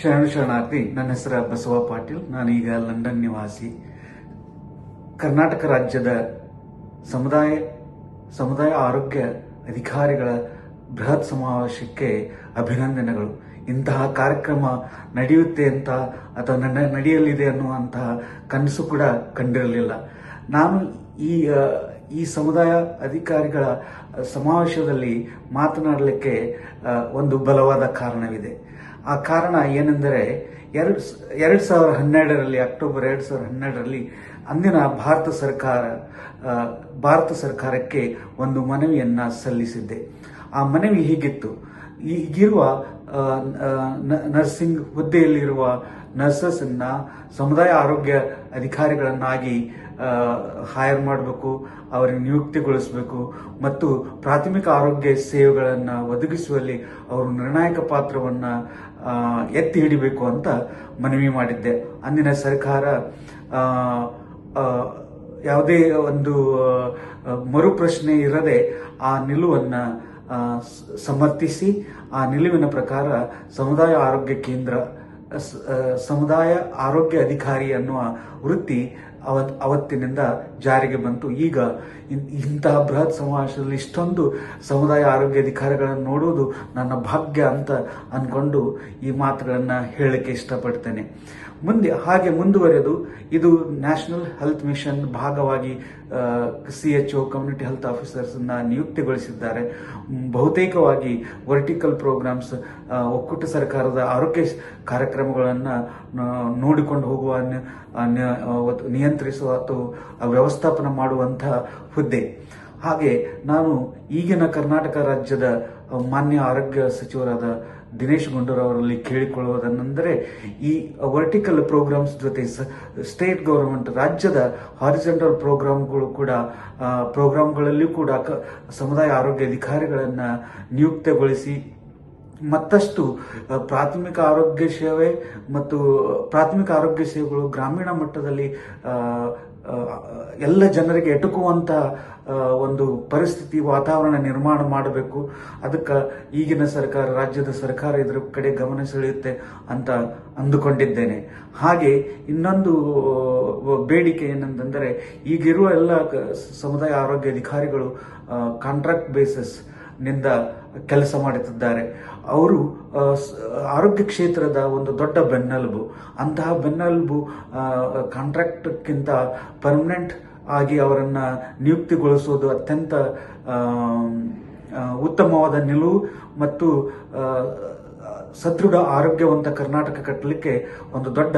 ಶರಣ ಶರಣಾರ್ಥಿ, ನನ್ನ ಹೆಸರು ಬಸವ ಪಾಟೀಲ್. ನಾನೀಗ ಲಂಡನ್ ನಿವಾಸಿ. ಕರ್ನಾಟಕ ರಾಜ್ಯದ ಸಮುದಾಯ ಸಮುದಾಯ ಆರೋಗ್ಯ ಅಧಿಕಾರಿಗಳ ಬೃಹತ್ ಸಮಾವೇಶಕ್ಕೆ ಅಭಿನಂದನೆಗಳು. ಇಂತಹ ಕಾರ್ಯಕ್ರಮ ನಡೆಯುತ್ತೆ ಅಂತ ಅಥವಾ ನಡೆಯಲಿದೆ ಅನ್ನುವಂತಹ ಕನಸು ಕೂಡ ಕಂಡಿರಲಿಲ್ಲ. ನಾನು ಈ ಈ ಸಮುದಾಯ ಅಧಿಕಾರಿಗಳ ಸಮಾವೇಶದಲ್ಲಿ ಮಾತನಾಡಲಿಕ್ಕೆ ಒಂದು ಬಲವಾದ ಕಾರಣವಿದೆ. ಆ ಕಾರಣ ಏನೆಂದರೆ, ಎರಡು ಎರಡು ಸಾವಿರದ ಹನ್ನೆರಡರಲ್ಲಿ, ಅಕ್ಟೋಬರ್ ಎರಡು ಸಾವಿರದ ಹನ್ನೆರಡರಲ್ಲಿ ಅಂದಿನ ಭಾರತ ಸರ್ಕಾರ ಭಾರತ ಸರ್ಕಾರಕ್ಕೆ ಒಂದು ಮನವಿಯನ್ನು ಸಲ್ಲಿಸಿದ್ದೆ. ಆ ಮನವಿ ಹೀಗಿತ್ತು. ಈಗಿರುವ ನರ್ಸಿಂಗ್ ಹುದ್ದೆಯಲ್ಲಿರುವ ನರ್ಸಸ್ ಅನ್ನ ಸಮುದಾಯ ಆರೋಗ್ಯ ಅಧಿಕಾರಿಗಳನ್ನಾಗಿ ಹೈರ್ ಮಾಡಬೇಕು, ಅವರಿಗೆ ನಿಯುಕ್ತಿಗೊಳಿಸಬೇಕು ಮತ್ತು ಪ್ರಾಥಮಿಕ ಆರೋಗ್ಯ ಸೇವೆಗಳನ್ನು ಒದಗಿಸುವಲ್ಲಿ ಅವರು ನಿರ್ಣಾಯಕ ಪಾತ್ರವನ್ನ ಎತ್ತಿ ಹಿಡಿಬೇಕು ಅಂತ ಮನವಿ ಮಾಡಿದ್ದೆ. ಅಂದಿನ ಸರ್ಕಾರ ಯಾವುದೇ ಒಂದು ಮರುಪ್ರಶ್ನೆ ಇರದೆ ಆ ನಿಲುವನ್ನ ಸಮರ್ಥಿಸಿ ಆ ನಿಲುವಿನ ಪ್ರಕಾರ ಸಮುದಾಯ ಆರೋಗ್ಯ ಕೇಂದ್ರ ಸಮುದಾಯ ಆರೋಗ್ಯ ಅಧಿಕಾರಿ ಅನ್ನುವ ವೃತ್ತಿ ಅವತ್, ಅವತ್ತಿನಿಂದ ಜಾರಿಗೆ ಬಂತು. ಈಗ ಇಂತಹ ಬೃಹತ್ ಸಮಾವೇಶದಲ್ಲಿ ಇಷ್ಟೊಂದು ಸಮುದಾಯ ಆರೋಗ್ಯ ಅಧಿಕಾರಿಗಳನ್ನು ನೋಡುವುದು ನನ್ನ ಭಾಗ್ಯ ಅಂತ ಅನ್ಕೊಂಡು ಈ ಮಾತುಗಳನ್ನು ಹೇಳಕ್ಕೆ ಇಷ್ಟಪಡ್ತೇನೆ. ಮುಂದೆ, ಹಾಗೆ ಮುಂದುವರೆದು ಇದು ನ್ಯಾಷನಲ್ ಹೆಲ್ತ್ ಮಿಷನ್ ಭಾಗವಾಗಿ C H O, community health ಆಫೀಸರ್ಸನ್ನ ನಿಯುಕ್ತಿಗೊಳಿಸಿದ್ದಾರೆ. ಬಹುತೇಕವಾಗಿ ವರ್ಟಿಕಲ್ ಪ್ರೋಗ್ರಾಮ್ಸ್ ಒಕ್ಕೂಟ ಸರ್ಕಾರದ ಆರೋಗ್ಯ ಕಾರ್ಯಕ್ರಮಗಳನ್ನು ನೋಡಿಕೊಂಡು ಹೋಗುವ ನಿಯಂತ್ರಿಸುವ ಅಥವಾ ವ್ಯವಸ್ಥಾಪನ ಮಾಡುವಂತಹ ಹುದ್ದೆ. ಹಾಗೆ ನಾನು ಈಗಿನ ಕರ್ನಾಟಕ ರಾಜ್ಯದ ಮಾನ್ಯ ಆರೋಗ್ಯ ಸಚಿವರಾದ ದಿನೇಶ್ ಗುಂಡೂರಾವರಲ್ಲಿ ಕೇಳಿಕೊಳ್ಳುವುದನ್ನೆಂದರೆ ಈ ವರ್ಟಿಕಲ್ ಪ್ರೋಗ್ರಾಮ್ಸ್ ಜೊತೆ ಸ್ಟೇಟ್ ಗೌರ್ಮೆಂಟ್, ರಾಜ್ಯದ ಹಾರಿಜೆಂಟಲ್ ಪ್ರೋಗ್ರಾಮ್ಗಳು ಕೂಡ ಪ್ರೋಗ್ರಾಮ್ಗಳಲ್ಲಿಯೂ ಕೂಡ ಸಮುದಾಯ ಆರೋಗ್ಯ ಅಧಿಕಾರಿಗಳನ್ನು ನಿಯುಕ್ತಗೊಳಿಸಿ ಮತ್ತಷ್ಟು ಪ್ರಾಥಮಿಕ ಆರೋಗ್ಯ ಸೇವೆ ಮತ್ತು ಪ್ರಾಥಮಿಕ ಆರೋಗ್ಯ ಸೇವೆಗಳು ಗ್ರಾಮೀಣ ಮಟ್ಟದಲ್ಲಿ ಎಲ್ಲ ಜನರಿಗೆ ಎಟುಕುವಂತ ಒಂದು ಪರಿಸ್ಥಿತಿ ವಾತಾವರಣ ನಿರ್ಮಾಣ ಮಾಡಬೇಕು. ಅದಕ್ಕೆ ಈಗಿನ ಸರ್ಕಾರ, ರಾಜ್ಯದ ಸರ್ಕಾರ ಇದರ ಕಡೆ ಗಮನ ಸೆಳೆಯುತ್ತೆ ಅಂತ ಅಂದುಕೊಂಡಿದ್ದೇನೆ. ಹಾಗೆ ಇನ್ನೊಂದು ಬೇಡಿಕೆ ಏನಂತಂದರೆ ಈಗಿರುವ ಎಲ್ಲ ಸಮುದಾಯ ಆರೋಗ್ಯ ಅಧಿಕಾರಿಗಳು ಕಾಂಟ್ರಾಕ್ಟ್ ಬೇಸಿಸ್ ನಿಂದ ಕೆಲಸ ಮಾಡುತ್ತಿದ್ದಾರೆ. ಅವರು ಆರೋಗ್ಯ ಕ್ಷೇತ್ರದ ಒಂದು ದೊಡ್ಡ ಬೆನ್ನೆಲುಬು. ಅಂತಹ ಬೆನ್ನೆಲುಬು ಕಾಂಟ್ರಾಕ್ಟ್ಕ್ಕಿಂತ ಪರ್ಮನೆಂಟ್ ಆಗಿ ಅವರನ್ನ ನಿಯುಕ್ತಿಗೊಳಿಸುವುದು ಅತ್ಯಂತ ಉತ್ತಮವಾದ ನಿಲುವು ಮತ್ತು ಸದೃಢ ಆರೋಗ್ಯವಂತ ಕರ್ನಾಟಕ ಕಟ್ಟಲಿಕ್ಕೆ ಒಂದು ದೊಡ್ಡ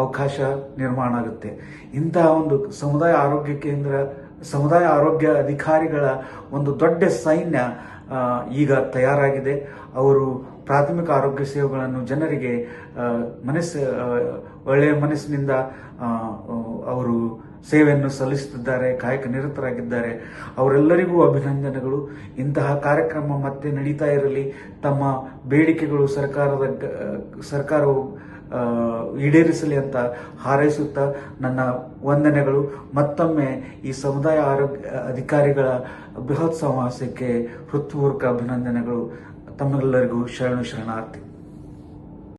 ಅವಕಾಶ ನಿರ್ಮಾಣ ಆಗುತ್ತೆ. ಇಂತಹ ಒಂದು ಸಮುದಾಯ ಆರೋಗ್ಯ ಕೇಂದ್ರ ಸಮುದಾಯ ಆರೋಗ್ಯ ಅಧಿಕಾರಿಗಳ ಒಂದು ದೊಡ್ಡ ಸೈನ್ಯ ಈಗ ತಯಾರಾಗಿದೆ. ಅವರು ಪ್ರಾಥಮಿಕ ಆರೋಗ್ಯ ಸೇವೆಗಳನ್ನು ಜನರಿಗೆ ಮನಸ್ಸು ಒಳ್ಳೆಯ ಮನಸ್ಸಿನಿಂದ ಅವರು ಸೇವೆಯನ್ನು ಸಲ್ಲಿಸುತ್ತಿದ್ದಾರೆ, ಕಾಯಕ ನಿರತರಾಗಿದ್ದಾರೆ. ಅವರೆಲ್ಲರಿಗೂ ಅಭಿನಂದನೆಗಳು. ಇಂತಹ ಕಾರ್ಯಕ್ರಮ ಮತ್ತೆ ನಡೀತಾ ಇರಲಿ. ತಮ್ಮ ಬೇಡಿಕೆಗಳು ಸರ್ಕಾರದ ಸರ್ಕಾರವು ಈಡೇರಿಸಲಿ ಅಂತ ಹಾರೈಸುತ್ತಾ ನನ್ನ ವಂದನೆಗಳು. ಮತ್ತೊಮ್ಮೆ ಈ ಸಮುದಾಯ ಆರೋಗ್ಯ ಅಧಿಕಾರಿಗಳ ಬೃಹತ್ ಸಮಾವೇಶಕ್ಕೆ ಹೃತ್ಪೂರ್ವಕ ಅಭಿನಂದನೆಗಳು. ತಮ್ಮೆಲ್ಲರಿಗೂ ಶರಣು ಶರಣಾರ್ಥಿ.